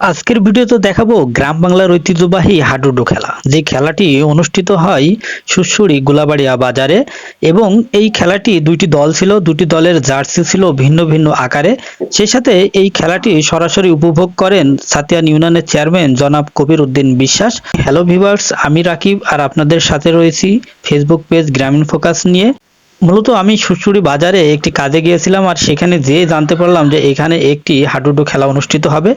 আজকের ভিডিওতে দেখাবো গ্রাম বাংলার ঐতিহ্যবাহী হাডুডু খেলা। যে খেলাটি অনুষ্ঠিত হয় সুসুড়ি গোলাবাড়িয়া বাজারে এবং এই খেলাটি দুইটি দল ছিল, দুটি দলের জার্সি ছিল ভিন্ন ভিন্ন আকারে। সেই সাথে এই খেলাটি সরাসরি উপভোগ করেন সাতিয়ান ইউনিয়নের চেয়ারম্যান জনাব কবির উদ্দিন বিশ্বাস। হ্যালো ভিভার্স আমি রাকিব আর আপনাদের সাথে রয়েছি ফেসবুক পেজ গ্রামীণ ফোকাস নিয়ে। মূলত আমি সুসুড়ি বাজারে একটি কাজে গিয়েছিলাম আর সেখানে যেয়ে জানতে পারলাম যে এখানে একটি হাডুডু খেলা অনুষ্ঠিত হবে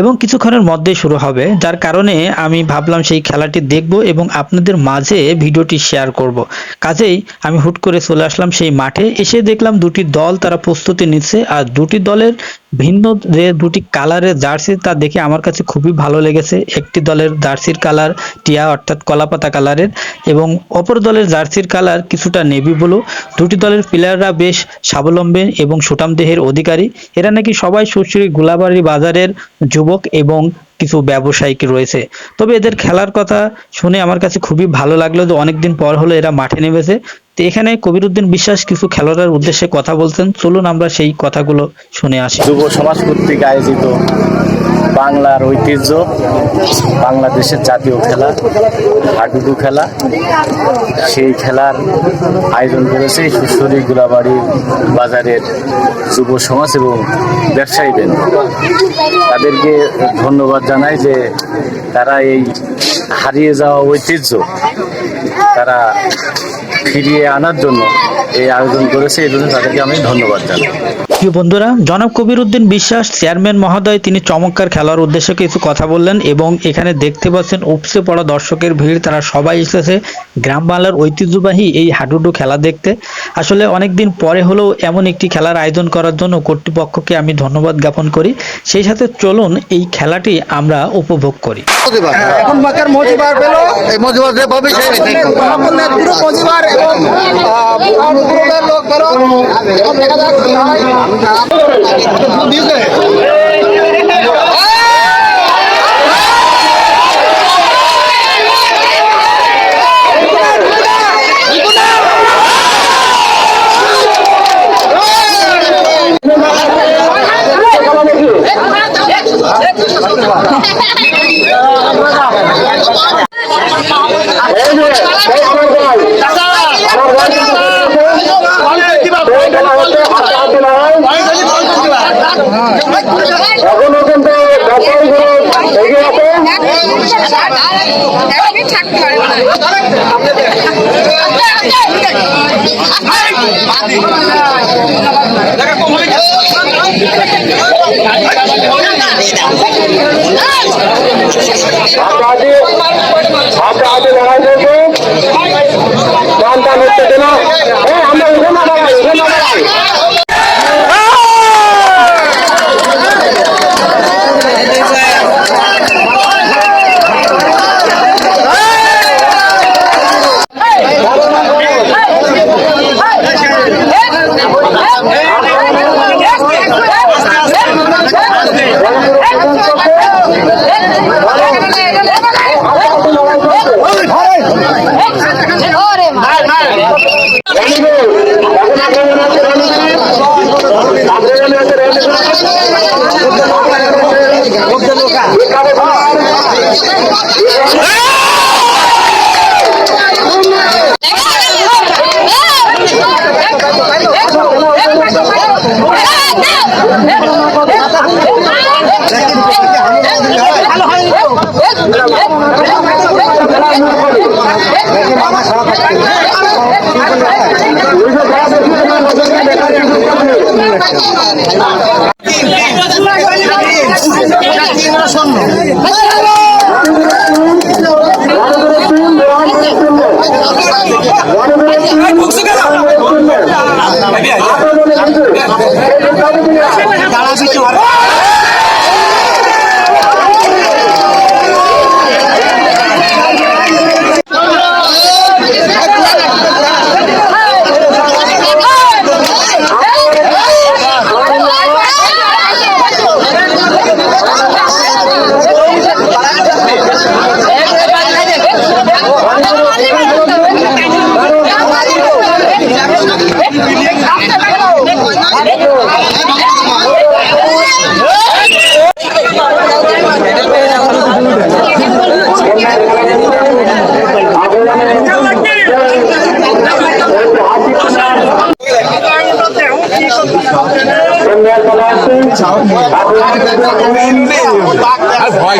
এবং কিছুক্ষণের মধ্যেই শুরু হবে। যার কারণে আমি ভাবলাম সেই খেলাটি দেখব এবং আপনাদের মাঝে ভিডিওটি শেয়ার করব। কাজেই আমি হুট করে চলে আসলাম সেই মাঠে। এসে দেখলাম দুটি দল তারা প্রস্তুতি নিচ্ছে আর দুটি দলের ভিন্ন যে দুটি কালারের জার্সি তা দেখে আমার কাছে খুবই ভালো লেগেছে। একটি দলের জার্সির কালার টিয়া, অর্থাৎ কলাপাতা কালারের এবং অপর দলের জার্সির কালার কিছুটা নেভি ব্লু দুটি দলের প্লেয়াররা বেশ স্বাবলম্বী এবং সুটাম দেহের অধিকারী। এরা নাকি সবাই সুশ্রী গোলাবাড়ি বাজারের যুবক এবং কিছু ব্যবসায়িক রয়েছে। তবে এদের খেলার কথা শুনে আমার কাছে খুবই ভালো লাগল যে অনেকদিন পর হলো এরা মাঠে নেমেছে। তো এখানে কবিরউদ্দিন বিশ্বাস কিছু খেলোয়াড়ের উদ্দেশ্যে কথা বলছেন। চলুন আমরা সেই কথাগুলো শুনে আসি। যুব সমাজ কর্তৃক আয়োজিত বাংলার ঐতিহ্য, বাংলাদেশের জাতীয় খেলা, হাডুডু খেলা, সেই খেলার আয়োজন করেছে সুশ্বরী গুলাবাড়ি বাজারের যুব সমাজ এবং ব্যবসায়ীদের তাদেরকে ধন্যবাদ জানাই যে তারা এই হারিয়ে যাওয়া ঐতিহ্য তারা ফিরিয়ে আনার জন্য এই আয়োজন করেছে এই জন্য তাদেরকে আমি ধন্যবাদ জানাই। প্রিয় বন্ধুরা জনাব কবির উদ্দিন বিশ্বাস চেয়ারম্যান মহোদয় তিনি চমৎকার খেলার উদ্দেশ্যে কিছু কথা বললেন এবং এখানে দেখতে পাচ্ছেন উপসে পড়া দর্শকের ভিড় তারা সবাই এসেছে গ্রাম বাংলার ঐতিহ্যবাহী এই হাডুডু খেলা দেখতে। আসলে অনেকদিন পরে হলেও এমন একটি খেলার আয়োজন করার জন্য কর্তৃপক্ষকে আমি ধন্যবাদ জ্ঞাপন করি। সেই সাথে চলুন এই খেলাটি আমরা উপভোগ করি। এখন মাকের মজিবার পেল। এই মজিবার যে পাবে সেই পুরো মজিবার এবং লোক পেল দেখা যাক দিয়েছে। এখনও কিন্তু ব্যাপারীগুলো এগিয়ে আছে না। হাতে হাতে লড়াই চলছে টান টান হচ্ছে কেন আমরা উঠে না দাঁড়াই উঠে না দাঁড়াই রানীগঞ্জ এখন আপনার আছে রানীগঞ্জ আপনার ভয়